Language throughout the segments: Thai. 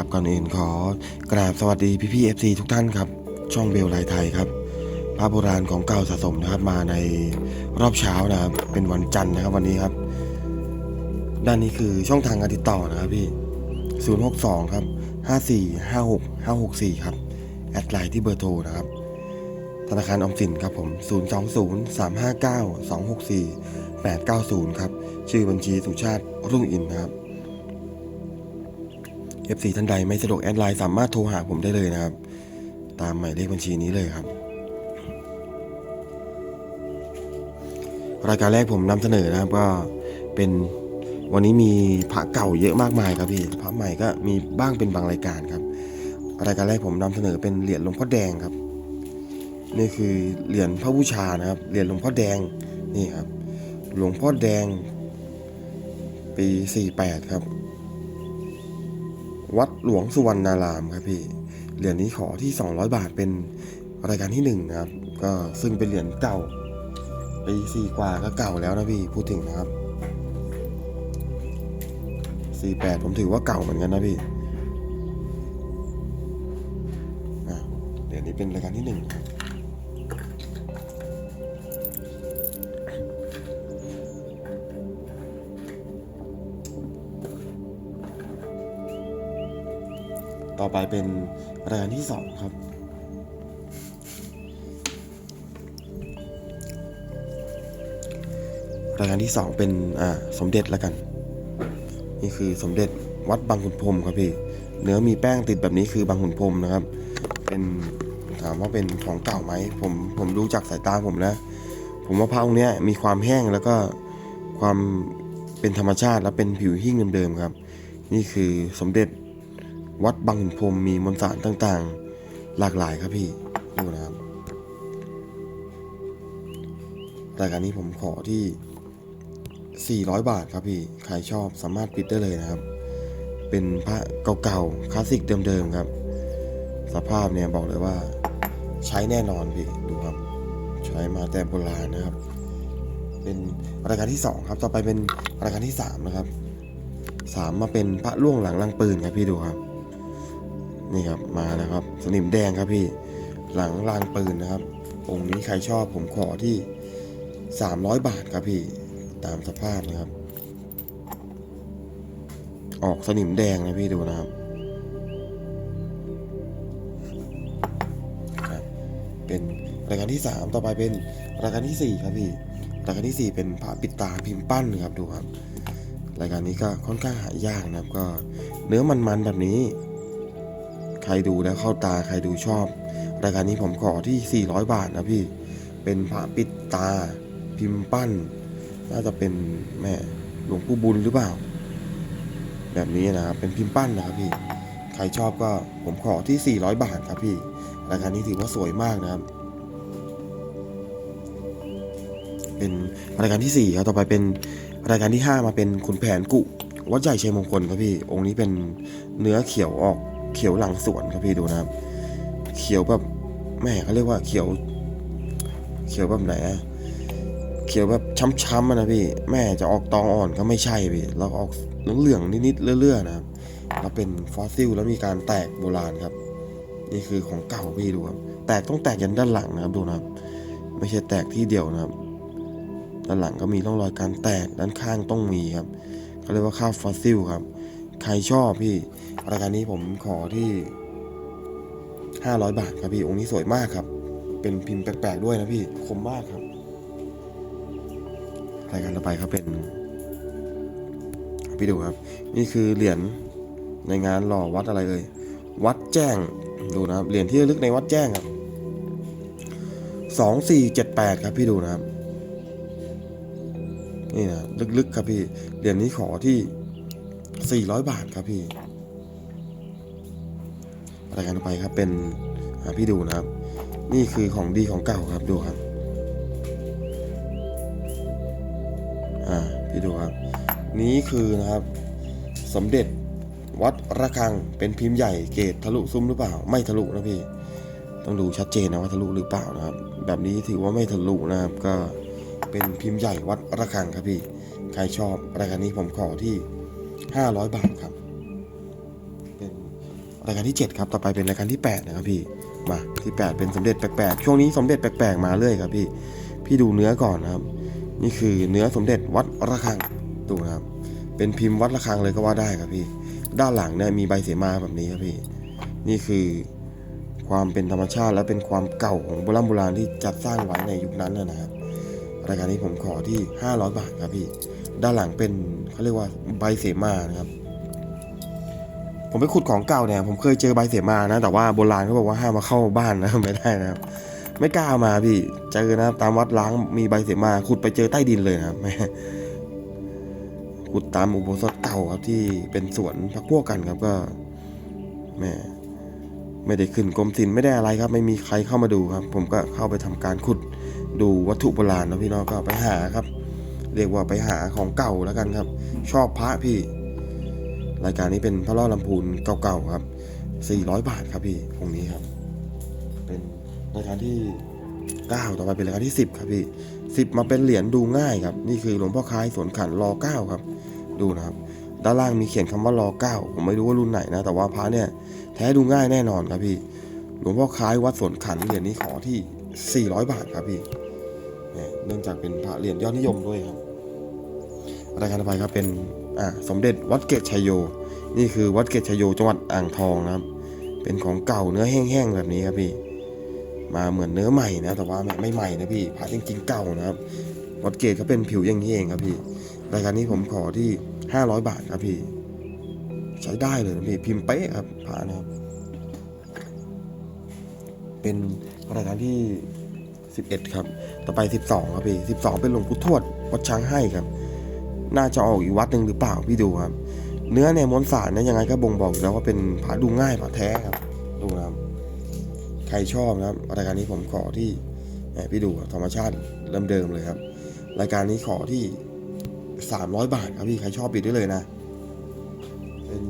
ครับก่อนอื่นขอกราบสวัสดีพี่พี่เอฟซีทุกท่านครับ ช่องเบลไลไทยครับพระโบราณของเก่าสะสมนะครับมาในรอบเช้านะครับเป็นวันจันทร์นะครับวันนี้ครับ ด้านนี้คือช่องทางการติดต่อนะครับพี่ 062 ครับ 5456 564 ครับ แอดไลน์ที่เบอร์โทรนะครับ ธนาคารออมสินครับผม 020 359 264 890 ครับ ชื่อบัญชีสุชาติรุ่งอินนะครับ FC ท่านใดไม่สะดวกแอดไลน์สามารถโทรหาผมได้เลยนะครับ ตามหมายเลขบัญชีนี้เลยครับ รายการแรกผมนำเสนอนะครับก็เป็นวันนี้มีพระเก่าเยอะมากมายครับพี่พระใหม่ก็มีบ้างเป็นบางรายการครับ รายการแรกผมนำเสนอเป็นเหรียญหลวงพ่อแดงครับ นี่คือเหรียญพระบูชานะครับเหรียญหลวงพ่อแดงนี่ครับ หลวงพ่อแดง ปี48ครับ วัดหลวงสุวรรณารามครับพี่ เหรียญนี้ขอที่ 200 บาทเป็นรายการที่หนึ่งนะครับ ก็ซึ่งเป็นเหรียญเก่าปีสี่กว่าก็เก่าแล้วนะพี่พูดถึงนะครับ48ผมถือว่าเก่าเหมือนกันนะพี่เหรียญนี้เป็นรายการที่หนึ่งครับ ต่อไปเป็นรายการที่สองครับ รายการที่สองเป็นอ่าสมเด็จแล้วกัน นี่คือสมเด็จวัดบางขุนพรมครับพี่ เนื้อมีแป้งติดแบบนี้คือบางขุนพรมนะครับ เป็นถามว่าเป็นของเก่าไหมผมผมดูจากสายตาผมนะผมว่าพระองค์เนี้ยมีความแห้งแล้วก็ความเป็นธรรมชาติและเป็นผิวหิ้งเดิมๆครับ นี่คือสมเด็จ วัดบางขุนพรมมีมนต์สารต่างๆ หลากหลายครับพี่ดูนะครับรายการนี้ผมขอที่ 400 บาทครับพี่ ใครชอบสามารถปิดได้เลยนะครับ เป็นพระเก่าๆ คลาสสิกเดิมๆครับ สภาพเนี่ยบอกเลยว่าใช้แน่นอนพี่ ดูครับ ใช้มาแต่โบราณนะครับ เป็นรายการที่ 2 ครับ ต่อไปเป็นรายการที่ 3 นะครับสามมาเป็นพระล่วงหลังลังปืนครับพี่ดูครับ นี่ครับมาแล้วครับ สนิมแดงครับพี่ หลังรางปืนนะครับ องค์นี้ใครชอบผมขอที่ 300 บาทครับพี่ ตามสภาพนะครับ ออกสนิมแดงนะพี่ดูนะครับเป็นรายการที่ 3 ต่อไปเป็นรายการที่ 4 ครับพี่รายการที่ 4 เป็นพระปิดตาพิมพ์ปั้นครับดูครับ รายการนี้ก็ค่อนข้างหายากนะครับ ก็เนื้อมันๆแบบนี้ ใครดูแล้วเข้าตาใครดูชอบ รายการนี้ผมขอที่ 400 บาทนะพี่ เป็นพระปิดตา พิมพ์ปั้น น่าจะเป็นแม่หลวงปู่บุญหรือเปล่า แบบนี้นะครับ เป็นพิมพ์ปั้นนะครับพี่ ใครชอบก็ผมขอที่ 400 บาทครับพี่ รายการนี้ถือว่าสวยมากนะครับ เป็นรายการที่4ครับ ต่อไปเป็นรายการที่ 5 มาเป็นขุนแผนกุวัดใหญ่ชัยมงคลครับพี่ องค์นี้เป็นเนื้อเขียวออก เขียวหลังสวนครับพี่ดูนะครับ เขียวแบบแม่เขาเรียกว่าเขียว เขียวแบบไหนอะเขียวแบบช้ำๆนะพี่ แม่จะออกตองอ่อนก็ไม่ใช่พี่แล้วออกเหลืองๆนิดๆเลื่อยๆนะครับแล้วเป็นฟอสซิลแล้วมีการแตกโบราณครับ นี่คือของเก่าพี่ดูครับ แตกต้องแตกยันด้านหลังนะครับดูนะครับ ไม่ใช่แตกที่เดียวนะครับ ด้านหลังก็มีร่องรอยการแตกด้านข้างต้องมีครับเขาเรียกว่าค่าฟอสซิลครับ ใครชอบพี่รายการนี้ผมขอที่ 500 บาทครับพี่องค์นี้สวยมากครับ เป็นพิมพ์แปลกๆด้วยนะพี่คมมากครับรายการต่อไปครับเป็นพี่ดูครับ นี่คือเหรียญในงานหล่อวัดอะไรเอ่ยวัดแจ้งดูนะครับเหรียญที่ระลึกในวัดแจ้งครับ2478ครับพี่ดูนะครับนี่นะลึกๆครับพี่เหรียญนี้ขอที่ 400 บาทครับพี่รายการต่อไปครับเป็นพี่ดูนะครับ นี่คือของดีของเก่าครับดูครับอ่าพี่ดูครับ นี้คือนะครับสมเด็จวัดระฆังเป็นพิมพ์ใหญ่เกตทะลุซุ้มหรือเปล่า ไม่ทะลุนะพี่ ต้องดูชัดเจนนะว่าทะลุหรือเปล่านะครับ แบบนี้ถือว่าไม่ทะลุนะครับ ก็เป็นพิมพ์ใหญ่วัดระฆังครับพี่ ใครชอบรายการนี้ผมขอที่ 500 บาทครับ เป็นรายการที่ 7 ครับ ต่อไปเป็นรายการที่ 8 นะครับพี่ มาที่ 8 เป็นสมเด็จแปลกๆ ช่วงนี้สมเด็จแปลกๆ มาเรื่อยครับพี่ พี่ดูเนื้อก่อนนะครับ นี่คือเนื้อสมเด็จวัดระฆัง ดูนะครับ เป็นพิมพ์วัดระฆังเลยก็ว่าได้ครับพี่ ด้านหลังเนี่ยมีใบเสมาแบบนี้ครับพี่ นี่คือความเป็นธรรมชาติและเป็นความเก่าของโบราณโบราณที่จัดสร้างไว้ในยุคนั้นนะครับ รายการนี้ผมขอที่ 500 บาทครับพี่ ด้านหลังเป็นเขาเรียกว่าใบเสมานะครับ ผมไปขุดของเก่าเนี่ยผมเคยเจอใบเสมานะ แต่ว่าโบราณเขาบอกว่าห้ามมาเข้าบ้านนะไม่ได้นะครับ ไม่กล้ามาพี่เจอนะตามวัดล้างมีใบเสมาขุดไปเจอใต้ดินเลยนะครับแม่ขุดตามอุโบสถเก่าครับที่เป็นสวนพักพวกกันครับก็แม่ไม่ได้ขึ้นกรมศิลป์ไม่ได้อะไรครับ ไม่มีใครเข้ามาดูครับ ผมก็เข้าไปทำการขุดดูวัตถุโบราณนะพี่น้องก็ไปหาครับ เรียกว่าไปหาของเก่าแล้วกันครับ ชอบพระพี่ รายการนี้เป็นพระล่อลำพูนเก่าๆครับ 400 บาทครับพี่องค์นี้ครับ เป็นรายการที่ 9 ต่อไปเป็นรายการที่ 10 ครับพี่ 10 มาเป็นเหรียญดูง่ายครับ นี่คือหลวงพ่อคายสวนขันรอ9ครับ ดูนะครับ ด้านล่างมีเขียนคำว่ารอ9ผมไม่รู้ว่ารุ่นไหนนะ แต่ว่าพระเนี่ยแท้ดูง่ายแน่นอนครับพี่ หลวงพ่อคายวัดสวนขันเหรียญนี้ขอที่ 400 บาทครับพี่ เนี่ยเนื่องจากเป็นพระเหรียญยอดนิยมด้วยครับรายการต่อไปครับเป็นอ่าสมเด็จวัดเกตชัยโย นี่คือวัดเกตชัยโยจังหวัดอ่างทองนะครับ เป็นของเก่าเนื้อแห้งๆแบบนี้ครับพี่มาเหมือนเนื้อใหม่นะแต่ว่าไม่ใหม่นะพี่พระจริงๆเก่านะครับวัดเกตเขาเป็นผิวอย่างนี้เองครับพี่รายการนี้ผมขอที่ 500 บาทครับพี่ ใช้ได้เลยนะพี่พิมพ์เป๊ะครับพระนะครับ เป็นรายการที่ 11 ครับ ต่อไป 12 ครับพี่ 12 เป็นหลวงปู่ทวดวัดช้างให้ครับ น่าจะออกอีกวัดหนึ่งหรือเปล่าพี่ดูครับ เนื้อเนี่ยมวลสารเนี่ยยังไงก็บ่งบอกแล้วว่าเป็นผาดูง่ายผาแท้ครับ ดูนะครับ ใครชอบนะครับรายการนี้ผมขอที่พี่ดูธรรมชาติเริ่มเดิมเลยครับ รายการนี้ขอที่ 300 บาทครับพี่ใครชอบปิดได้เลยนะเป็น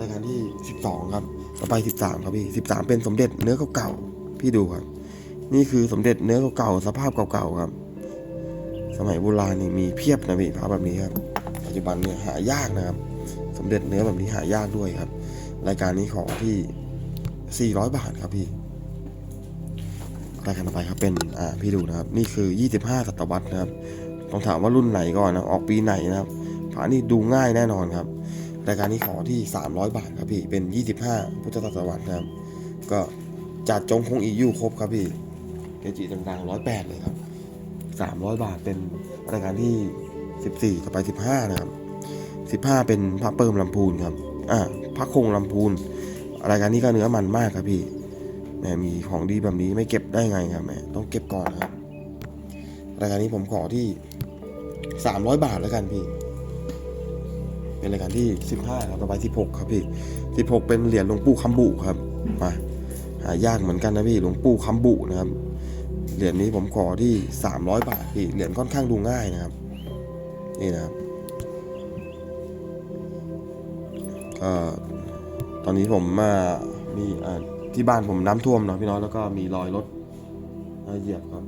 รายการที่ 12 ครับ ต่อไป 13 ครับพี่ 13 เป็นสมเด็จเนื้อเก่าๆพี่ดูครับ นี่คือสมเด็จเนื้อเก่าๆสภาพเก่าๆครับ สมัยโบราณนี่มีเพียบนะพี่พระแบบนี้ครับ ปัจจุบันเนี่ยหายากนะครับ สมเด็จเนื้อแบบนี้หายากด้วยครับ รายการนี้ขอที่ 400 บาทครับพี่รายการต่อไปครับเป็นอ่าพี่ดูนะครับ นี่คือ 25ศตวรรษนะครับต้องถามว่ารุ่นไหนก่อนนะออกปีไหนนะครับพระนี่ดูง่ายแน่นอนครับรายการนี้ขอที่ 300 บาทครับพี่เป็น 25 พุทธศตวรรษนะครับ ก็จัดจงคงอีอยู่ครบครับพี่ จิดังๆ108เลยครับ300บาทเป็นรายการที่14ต่อไป15นะครับ15เป็นพระเปิมลำพูนครับอ่าพระคงลำพูนรายการนี้ก็เนื้อมันมากครับพี่แหมมีของดีแบบนี้ไม่เก็บได้ไงครับแหมต้องเก็บก่อนครับ รายการนี้ผมขอที่300บาทแล้วกันพี่ เป็นรายการที่15ครับต่อไป16ครับพี่16เป็นเหรียญหลวงปู่คำบุครับมาหายากเหมือนกันนะพี่หลวงปู่คำบุนะครับ เหรียญนี้ผมขอที่ 300 บาทพี่เหรียญค่อนข้างดูง่ายนะครับ นี่นะครับก็ตอนนี้ผมมามีที่บ้านผมน้ำท่วมเนาะพี่น้องแล้วก็มีรอยรถเหยียบครับ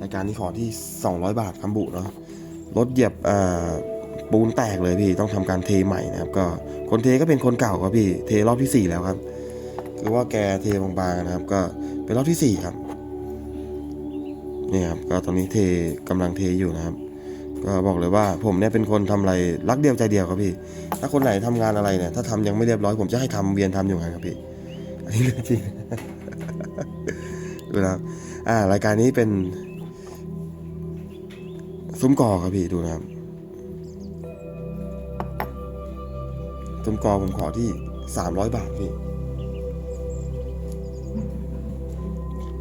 รายการนี้ขอที่ 200 บาทคำบุเนาะรถเหยียบปูนแตกเลยพี่ต้องทำการเทใหม่นะครับ ก็คนเทก็เป็นคนเก่าครับพี่ เทรอบที่ 4 แล้วครับ คือว่าแกเทบางๆนะครับ ก็เป็นรอบที่ 4 ครับ นี่ครับก็ตอนนี้เทกำลังเทอยู่นะครับ ก็บอกเลยว่าผมเนี่ยเป็นคนทำอะไรรักเดียวใจเดียวครับพี่ ถ้าคนไหนทำงานอะไรเนี่ยถ้าทำยังไม่เรียบร้อยผมจะให้ทำเวียนทำอยู่ไงครับพี่อันนี้เรื่องจริงดูนะครับอ่ารายการนี้เป็นซุ้มกอครับพี่ดูนะครับซุ้มกอผมขอที่สามร้อยบาทพี่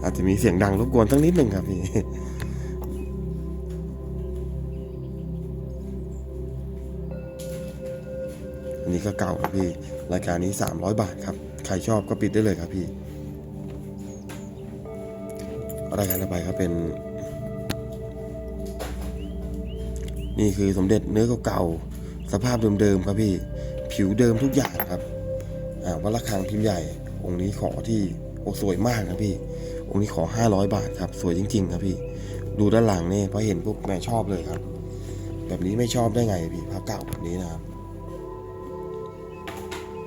อาจจะมีเสียงดังรบกวนสักนิดหนึ่งครับพี่อันนี้ก็เก่าครับพี่ รายการนี้ 300 บาทครับ ใครชอบก็ปิดได้เลยครับพี่ รายการต่อไปครับเป็น นี่คือสมเด็จเนื้อเก่าๆสภาพเดิมๆครับพี่ ผิวเดิมทุกอย่างครับ อ่าวัดระฆังพิมพ์ใหญ่ องค์นี้ขอที่โอ้สวยมากครับพี่ องค์นี้ขอ 500 บาทครับ สวยจริง ๆ ครับพี่ ดูด้านหลังนี่พอเห็นปุ๊บแม่ชอบเลยครับ แบบนี้ไม่ชอบได้ไงพี่พระเก่าแบบนี้นะครับ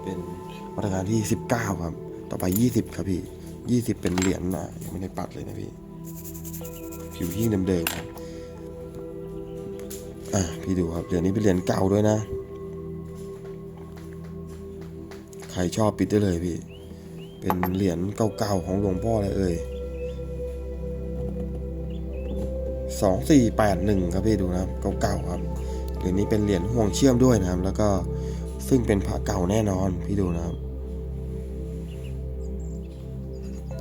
เป็นมาตรการที่ 19 ครับ ต่อไป 20 ครับพี่ 20 เป็นเหรียญนะยังไม่ได้ปัดเลยนะพี่ ผิวยิ่งเดิมๆครับอะพี่ดูครับเหรียญนี้เป็นเหรียญเก่าด้วยนะ ใครชอบปิดได้เลยพี่ เป็นเหรียญเก่าๆของหลวงพ่อเลยเอ่ยสองสี่แปดหนึ่งครับพี่ดูนะครับเก่าๆครับเหรียญนี้เป็นเหรียญห่วงเชื่อมด้วยนะครับ แล้วก็ซึ่งเป็นพระเก่าแน่นอนพี่ดูนะครับ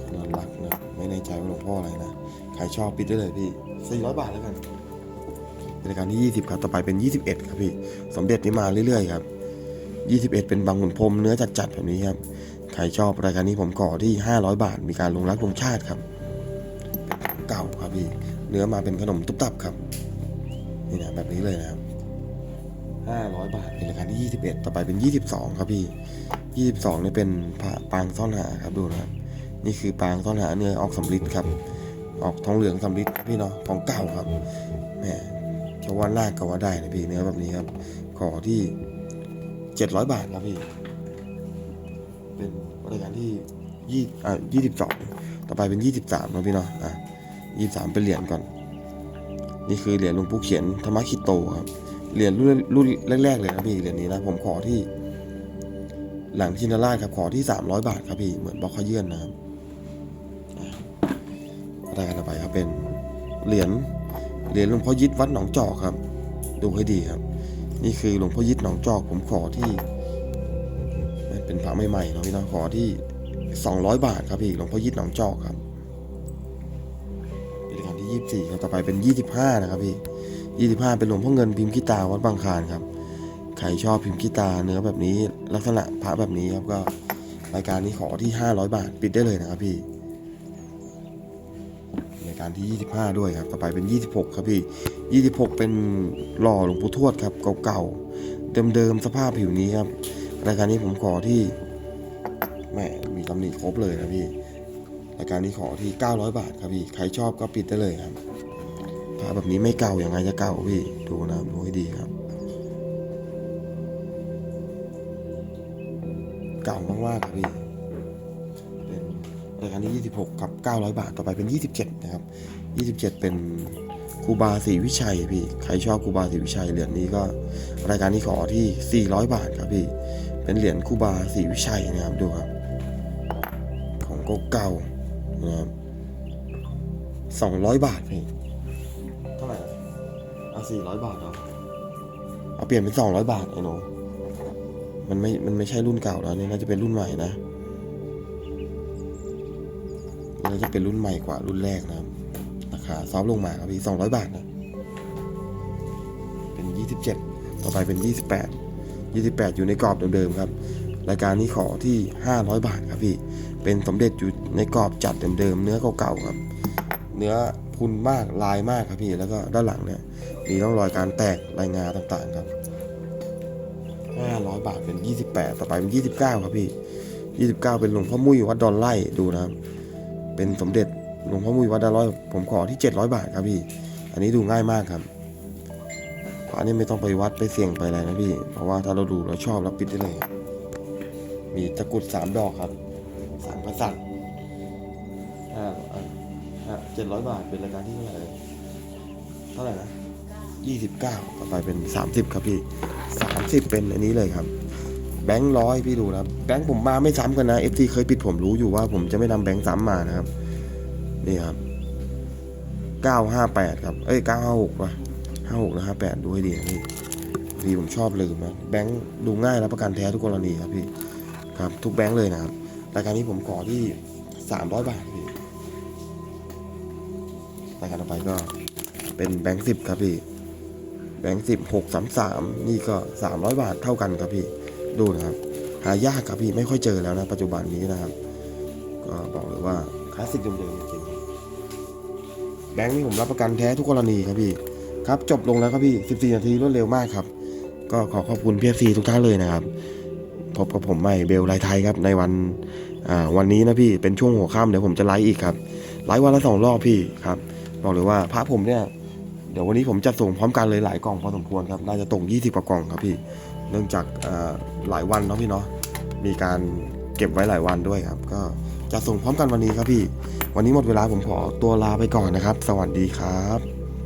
ขนารักนะไม่แน่ใจว่าหลวงพ่ออะไรนะใครชอบปิดได้เลยพี่สี่ร้อยบาทแล้วกันเป็นรายการที่ 20 ครับ ต่อไปเป็น 21 ครับพี่ สมเด็จนี้มาเรื่อยๆ ครับ 21 เป็นบางขุนพรมเนื้อจัดๆแบบนี้ครับ ใครชอบรายการนี้ผมขอที่ 500 บาท มีการลงรักลงชาติครับ เก่าครับพี่ เนื้อมาเป็นขนมตุ๊บตับครับ นี่นะแบบนี้เลยนะครับ 500 บาทเป็นรายการที่ 21 ต่อไปเป็น 22 ครับพี่ 22เนี่ยเป็นพระปางซ่อนหาครับดูนะครับ นี่คือปางซ่อนหาเนื้อออกสำลิดครับ ออกทองเหลืองสำลิดพี่เนาะ ของเก่าครับ แหมจะว่าน้าก็ว่าได้นะพี่เนื้อแบบนี้ครับ ขอที่ 700 บาทครับพี่ รายการที่ยี่อ่ายี่สิบสองต่อไปเป็นยี่สิบสามนะพี่เนาะอะยี่สามเป็นเหรียญก่อน นี่คือเหรียญหลวงปู่เขียนธรรมคิโตครับเหรียญรุ่นรุ่นแรกๆเลยนะพี่เหรียญนี้นะผมขอที่ หลังชินราชครับขอที่สามร้อยบาทครับพี่เหมือนบล็อกขยื่นนะครับรายการต่อไปครับเป็นเหรียญเหรียญหลวงพ่อยิดวัดหนองจอกครับ ดูให้ดีครับ นี่คือหลวงพ่อยิดหนองจอก ผมขอที่ เป็นพระใหม่ๆเนาะพี่เนาะขอที่ 200 บาทครับพี่หลวงพ่อยิดหนองจอกครับเป็นรายการที่ 24ครับต่อไปเป็น 25 นะครับพี่ 25 เป็นหลวงพ่อเงินพิมพ์กีตาวัดบางคานครับใครชอบพิมพ์กีตาเนื้อแบบนี้ลักษณะพระแบบนี้ครับก็รายการนี้ขอที่ 500 บาทปิดได้เลยนะครับพี่รายการที่ 25 ด้วยครับต่อไปเป็น 26 ครับพี่ 26 เป็นหล่อหลวงปู่ทวดครับเก่าๆเดิมๆสภาพผิวนี้ครับ รายการนี้ผมขอที่แหมมีตำหนิครบเลยนะพี่รายการนี้ขอที่ 900 บาทครับพี่ใครชอบก็ปิดได้เลยครับพระแบบนี้ไม่เก่าอย่างไรจะเก่าพี่ดูนะดูให้ดีครับ เก่ามากๆครับพี่เป็นรายการที่26กับ900 บาทต่อไปเป็น 27 นะครับ 27 เป็นครูบาศรีวิชัยพี่ใครชอบครูบาศรีวิชัยเหรียญนี้ก็ รายการนี้ขอที่ 400 บาทครับพี่ เป็นเหรียญคูบาศรีวิชัยนะครับดูครับ ของเก่าๆนะครับ200บาทพี่เท่าไหร่นะเอา400บาทเหรอเอาเปลี่ยนเป็น200บาทไอ้หนูมันไม่ มันไม่ใช่รุ่นเก่าแล้วนี่น่าจะเป็นรุ่นใหม่นะน่าจะเป็นรุ่นใหม่กว่ารุ่นแรกนะครับราคาซอฟลงมาครับพี่200บาทนะ เป็น27ต่อไปเป็น28 28 อยู่ในกรอบเดิมๆครับ รายการนี้ขอที่ 500 บาทครับพี่ เป็นสมเด็จอยู่ในกรอบจัดเดิมๆ เนื้อเก่าๆครับ เนื้อพุนมากลายมากครับพี่ แล้วก็ด้านหลังเนี่ยมีร่องรอยการแตกรายงานต่างๆครับ 500 บาทเป็น 28 ต่อไปเป็น 29 ครับพี่ 29 เป็นหลวงพ่อมุ้ยวัดดอนไล่ดูนะครับ เป็นสมเด็จหลวงพ่อมุ้ยวัดดอนไล่ผมขอที่ 700 บาทครับพี่ อันนี้ดูง่ายมากครับ พระนี่ไม่ต้องไปวัดไปเสี่ยงไปอะไรนะพี่ เพราะว่าถ้าเราดูเราชอบเราปิดได้เลย มีตะกรุดสามดอกครับสามพระสัตว์ห้าอะห้าเจ็ดร้อยบาทเป็นรายการที่เท่าไหร่เท่าไหร่นะยี่สิบเก้าต่อไปเป็นสามสิบครับพี่สามสิบเป็นอันนี้เลยครับแบงค์ร้อยพี่ดูนะแบงค์ผมมาไม่ซ้ำกันนะเอฟซีเคยปิดผมรู้อยู่ว่าผมจะไม่นำแบงค์ซ้ำมานะครับ นี่ครับเก้าห้าแปดครับ เอ้ยเก้าห้าหกป่ะ ห้าหกนะห้าแปดดูให้ดีนะพี่พี่ผมชอบลืมนะแบงค์ดูง่ายรับประกันแท้ทุกกรณีครับพี่ครับทุกแบงค์เลยนะครับรายการนี้ผมขอที่สามร้อยบาทพี่รายการต่อไปก็เป็นแบงค์สิบครับพี่แบงค์สิบหกสามสามนี่ก็สามร้อยบาทเท่ากันครับพี่ดูนะครับหายากครับพี่ไม่ค่อยเจอแล้วนะ ปัจจุบันนี้นะครับ ก็บอกเลยว่าคลาสสิกเดิมๆจริงแบงค์นี่ผมรับประกันแท้ทุกกรณีครับพี่ ครับจบลงแล้วครับพี่ 14 นาทีรวดเร็วมากครับ ก็ขอขอบคุณพีเอฟซีทุกท่านเลยนะครับ พบกับผมใหม่เบลไลท์ไทยครับในวันอ่าวันนี้นะพี่เป็นช่วงหัวค่ำเดี๋ยวผมจะไลฟ์อีกครับไลฟ์วันละสองรอบพี่ครับบอกเลยว่าพระผมเนี่ยเดี๋ยววันนี้ผมจะส่งพร้อมกันเลยหลายกล่องพอสมควรครับน่าจะตก20กว่ากล่องครับพี่เนื่องจากอ่าหลายวันเนาะพี่เนาะมีการเก็บไว้หลายวันด้วยครับ ก็จะส่งพร้อมกันวันนี้ครับพี่ วันนี้หมดเวลาผมขอตัวลาไปก่อนนะครับ สวัสดีครับ